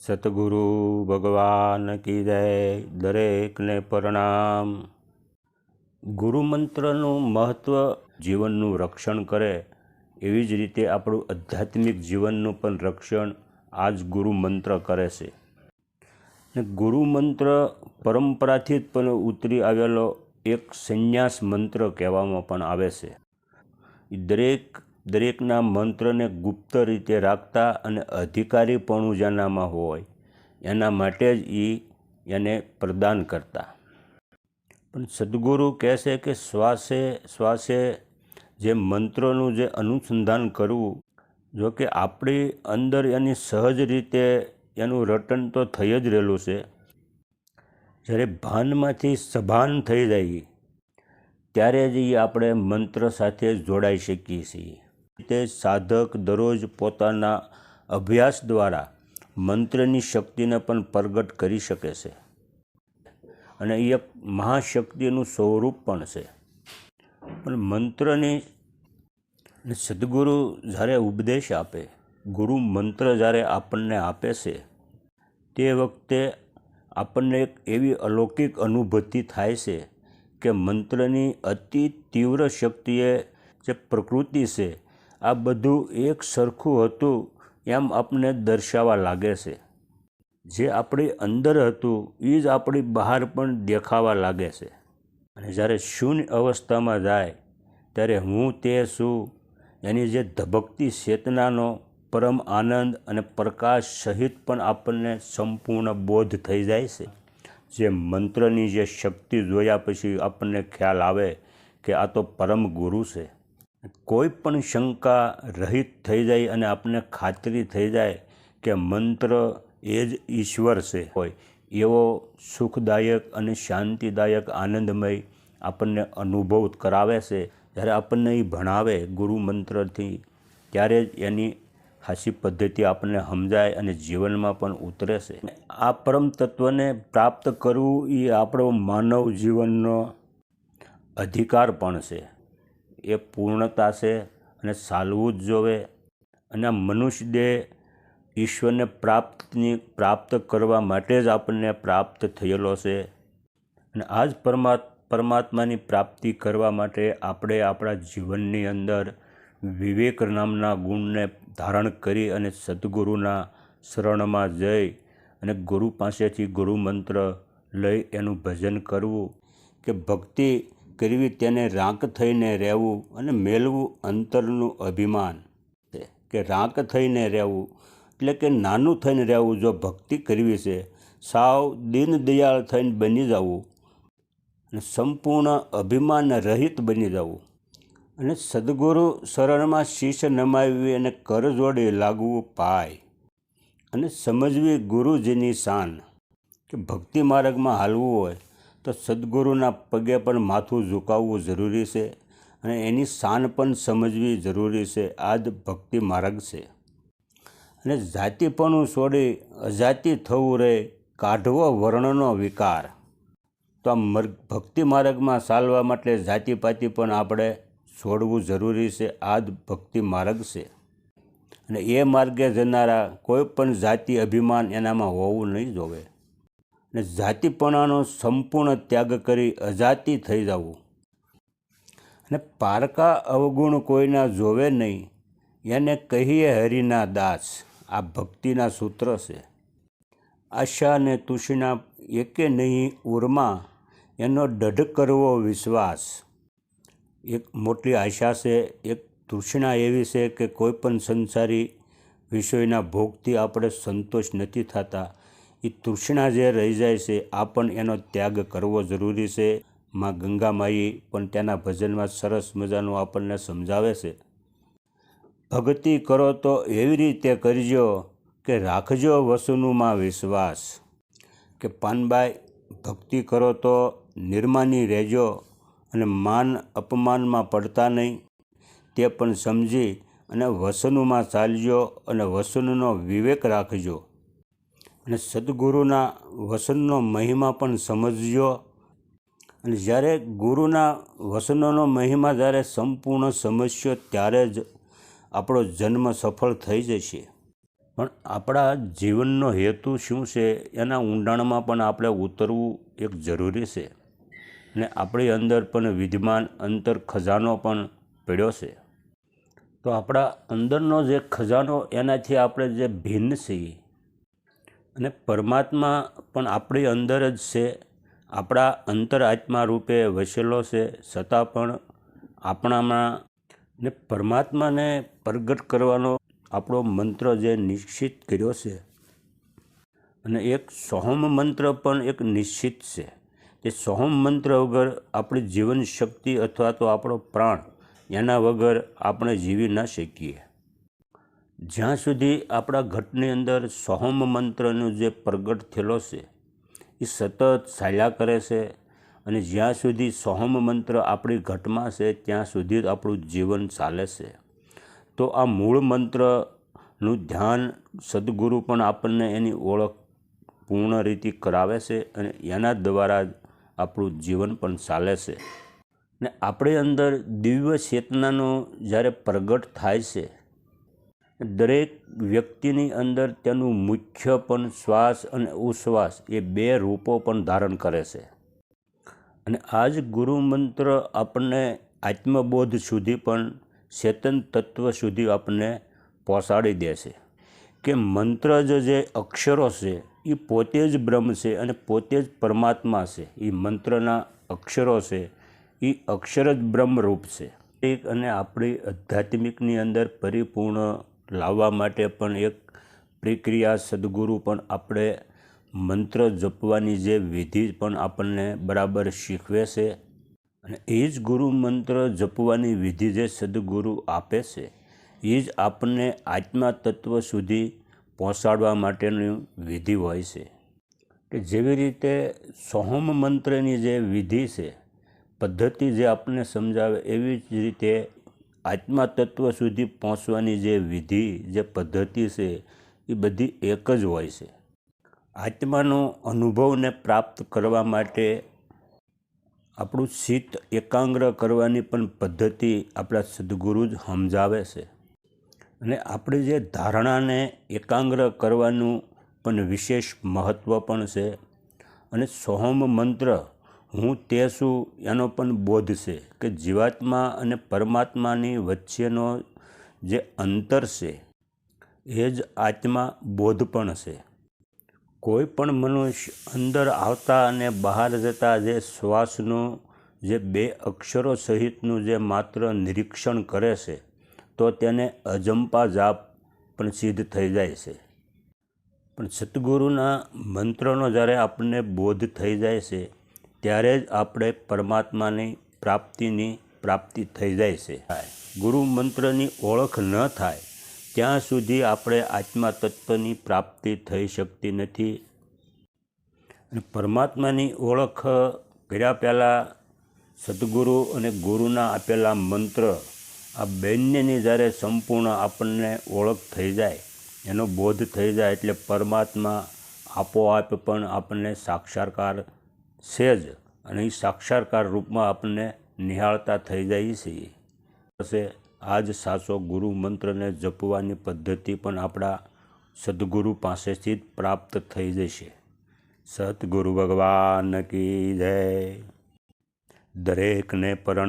સતગુરુ ભગવાન કી જય દરેકને પ્રણામ ગુરુમંત્રનું મહત્ત્વ જીવનનું રક્ષણ કરે, એવી જ રીતે આપણું આધ્યાત્મિક જીવનનું પણ રક્ષણ આ જ ગુરુમંત્ર કરે છે. ને ગુરુ પરંપરાથી જ પણ ઉતરી આવેલો એક સંન્યાસ મંત્ર કહેવામાં પણ આવે છે. દરેક, દરેકના મંત્રને ગુપ્ત રીતે રાખતા અને અધિકારીપણું જેનામાં હોય, એના માટે જ એ એને પ્રદાન કરતા. પણ સદગુરુ કહે છે કે શ્વાસે શ્વાસે જે મંત્રોનું જે અનુસંધાન કરવું, જો કે આપણી અંદર એની સહજ રીતે એનું રટન તો થઈ જ રહેલું છે જ્યારે ભાનમાંથી સભાન થઈ જાય ત્યારે જ આપણે મંત્ર સાથે જોડાઈ શકીએ છીએ. તે સાધક દરરોજ પોતાના અભ્યાસ દ્વારા મંત્રની શક્તિને પણ પ્રગટ કરી શકે છે. અને એ એક મહાશક્તિનું સ્વરૂપ પણ છે. પણ મંત્રની સદગુરુ જ્યારે ઉપદેશ આપે, ગુરુ મંત્ર જ્યારે આપણને આપે છે, તે વખતે આપણને એક એવી અલૌકિક અનુભૂતિ થાય છે કે મંત્રની અતિ તીવ્ર શક્તિએ જે પ્રકૃતિ છે, આ બધું એક સરખું હતું એમ આપણને દર્શાવવા લાગે છે. જે આપણી અંદર હતું, એ જ આપણી બહાર પણ દેખાવા લાગે છે. અને જ્યારે શૂન્ય અવસ્થામાં જાય, ત્યારે હું તે શું એની જે ધબકતી ચેતનાનો પરમ આનંદ અને પ્રકાશ સહિત પણ આપણને સંપૂર્ણ બોધ થઈ જાય છે. જે મંત્રની જે શક્તિ જોયા પછી આપણને ખ્યાલ આવે કે આ તો પરમ ગુરુ છે. કોઈ પણ શંકા રહિત થઈ જાય અને આપણને ખાતરી થઈ જાય કે મંત્ર એ જ ઈશ્વર છે હોય, એવો સુખદાયક અને શાંતિદાયક આનંદમય આપણને અનુભવ કરાવે છે. જ્યારે આપણને એ ભણાવે ગુરુ મંત્રથી, ત્યારે જ એની હાસી પદ્ધતિ આપણને સમજાય અને જીવનમાં પણ ઉતરે છે. આ પરમ તત્વને પ્રાપ્ત કરવું એ આપણો માનવ જીવનનો અધિકાર પણ છે. એ પૂર્ણતા છે અને ચાલવું જ જોવે. અને મનુષ્ય દેહ ઈશ્વરને પ્રાપ્તની, પ્રાપ્ત કરવા માટે જ આપણને પ્રાપ્ત થયેલો છે. અને આ જ પરમા પરમાત્માની પ્રાપ્તિ કરવા માટે આપણે આપણા જીવનની અંદર વિવેક નામના ગુણને ધારણ કરી અને સદગુરુના શરણમાં જઈ અને ગુરુ પાસેથી ગુરુ મંત્ર લઈ એનું ભજન કરવું કે ભક્તિ કરવી તેને રાંક થઈને રહેવું અને મેળવું અંતરનું અભિમાન. કે રાંક થઈને રહેવું એટલે કે નાનું થઈને રહેવું જો ભક્તિ કરવી છે, સાવ દીનદયાળ થઈને બની જવું અને સંપૂર્ણ અભિમાન રહિત બની જવું. અને સદગુરુ શરણમાં શીશ નમાવી અને કર જોડે લાગવું પાય. અને સમજવી ગુરુજીની શાન કે ભક્તિ માર્ગમાં હાલવું હોય તો સદગુરુના પગે પણ માથું ઝુકાવવું જરૂરી છે અને એની શાન પણ સમજવી જરૂરી છે. આ જ ભક્તિ માર્ગ છે. અને જાતિપણું છોડી અજાતિ થવું રહે કાઢવો વર્ણનો વિકાર. તો આ ભક્તિ માર્ગમાં ચાલવા માટે જાતિપાતિ પણ આપણે છોડવું જરૂરી છે આ જ ભક્તિ માર્ગ છે. અને એ માર્ગે જનારા કોઈ પણ જાતિ અભિમાન એનામાં હોવું નહીં જોવે. અને જાતિપણાનો સંપૂર્ણ ત્યાગ કરી અજાતિ થઈ જવું. અને પારકા અવગુણ કોઈના જોવે નહીં, એને કહીએ હરિના દાસ. આ ભક્તિના સૂત્ર છે. આશા અને તુષિના એકે નહીં ઉરમાં, એનો દઢ કરવો વિશ્વાસ. એક મોટી આશા છે, એક તૃષ્ણા એવી છે કે કોઈ પણ સંસારી વિષયના ભોગથી આપણે સંતોષ નથી થતા. એ તૃષ્ણા જે રહી જાય છે, આ પણ એનો ત્યાગ કરવો જરૂરી છે. માં ગંગામાઈ પણ તેના ભજનમાં સરસ મજાનું આપણને સમજાવે છે. ભક્તિ કરો તો એવી રીતે કરજો કે રાખજો વસુનુમાં વિશ્વાસ. કે પાનબાઈ, ભક્તિ કરો તો નિર્માની રહેજો. અને માન અપમાનમાં પડતા નહીં. તે પણ સમજી અને વસનુમાં ચાલજો અને વસનનો વિવેક રાખજો. અને સદગુરુના વસનનો મહિમા પણ સમજજો. અને જ્યારે ગુરુના વસનોનો મહિમા જ્યારે સંપૂર્ણ સમજશો ત્યારે જ આપણો જન્મ સફળ થઈ જશે. પણ આપણા જીવનનો હેતુ શું છે? એના ઊંડાણમાં પણ આપણે ઉતરવું એક જરૂરી છે. ને આપણી અંદર પણ વિદ્યમાન અંતર ખજાનો પણ પડ્યો છે. તો આપણા અંદરનો જે ખજાનો, એનાથી આપણે જે ભિન્ન છીએ. અને પરમાત્મા પણ આપણી અંદર જ છે. આપણા અંતરાત્મા રૂપે વસેલો છે. છતાં પણ આપણામાં ને પરમાત્માને પ્રગટ કરવાનો આપણો મંત્ર જે નિશ્ચિત કર્યો છે. અને એક સોહમ મંત્ર પણ એક નિશ્ચિત છે. તે સોહમ મંત્ર વગર આપણી જીવન શક્તિ અથવા તો આપણો પ્રાણ એના વગર આપણે જીવી ના શકીએ. જ્યાં સુધી આપણા ઘટની અંદર સોહમ મંત્રનો જે પ્રગટ થયેલો છે, એ સતત સાયલા કરે છે અને જ્યાં સુધી સોહમ મંત્ર આપણી ઘટમાં છે, ત્યાં સુધી આપણું જીવન ચાલે છે. તો આ મૂળ મંત્રનું ધ્યાન સદગુરુ પણ આપણને એની ઓળખ પૂર્ણ રીતે કરાવે છે અને એના દ્વારા જ આપણું જીવન પણ ચાલે છે. ને આપણી અંદર દિવ્ય ચેતનાનો જ્યારે પ્રગટ થાય છે, દરેક વ્યક્તિની અંદર તેનું મુખ્ય પણ શ્વાસ અને ઉશ્વાસ એ બે રૂપો પણ ધારણ કરે છે. અને આ જ ગુરુ મંત્ર આપણને આત્મબોધ સુધી પણ ચેતન તત્વ સુધી આપણને પહોંચાડી દે છે. કે મંત્ર જ જે અક્ષરો છે, એ પોતે જ બ્રહ્મ છે અને પોતે જ પરમાત્મા છે. એ મંત્રના અક્ષરો છે, એ અક્ષર જ બ્રહ્મરૂપ છે. એક અને આપણી આધ્યાત્મિકની અંદર પરિપૂર્ણ લાવવા માટે પણ એક પ્રક્રિયા સદગુરુ પણ આપણે મંત્ર જપવાની જે વિધિ પણ આપણને બરાબર શીખવે છે. અને એ જ ગુરુ મંત્ર જપવાની વિધિ જે સદગુરુ આપે છે. એ જ આપણને આત્મા તત્વ સુધી પહોંચાડવા માટેની વિધિ હોય છે. કે જેવી રીતે સોહમ મંત્રની જે વિધિ છે, પદ્ધતિ જે આપણને સમજાવે એવી જ રીતે આત્મા તત્વ સુધી પહોંચવાની જે વિધિ, જે પદ્ધતિ છે, એ બધી એક જ હોય છે. આત્માનો અનુભવને પ્રાપ્ત કરવા માટે આપણું ચિત્ત એકાગ્ર કરવાની પણ પદ્ધતિ આપણા સદગુરુ જ સમજાવે છે. અને આપણી જે ધારણાને એકાગ્ર કરવાનું પણ વિશેષ મહત્ત્વ પણ છે. અને સોહમ મંત્ર, હું તે છું એનો પણ બોધ છે કે જીવાત્મા અને પરમાત્માની વચ્ચેનો જે અંતર છે, એ જ આત્મા બોધ પણ છે. કોઈ પણ મનુષ્ય અંદર આવતા અને બહાર જતા જે શ્વાસનું જે બે અક્ષરો સહિતનું જે માત્ર નિરીક્ષણ કરે છે તો તેને અજંપા જાપ પણ સિદ્ધ થઈ જાય છે. પણ સદગુરુના મંત્રનો જ્યારે આપણને બોધ થઈ જાય છે, ત્યારે જ આપણે પરમાત્માની પ્રાપ્તિની પ્રાપ્તિ થઈ જાય છે. ગુરુ મંત્રની ઓળખ ન થાય, ત્યાં સુધી આપણે આત્મા તત્વની પ્રાપ્તિ થઈ શકતી નથી. અને પરમાત્માની ઓળખ કર્યા પહેલાં સદગુરુ અને ગુરુના આપેલા મંત્ર આ બંનેની જ્યારે સંપૂર્ણ આપણને ઓળખ થઈ જાય, એનો બોધ થઈ જાય એટલે પરમાત્મા આપોઆપ પણ આપણને સાક્ષાત્કાર છે જ અને એ સાક્ષાત્કાર રૂપમાં આપણને નિહાળતા થઈ જાય છીએ પછી આ જ સાચો ગુરુ મંત્રને જપવાની પદ્ધતિ પણ આપણા સદગુરુ પાસેથી જ પ્રાપ્ત થઈ જશે. સદગુરુ ભગવાન કી જય. દરેકને પરણા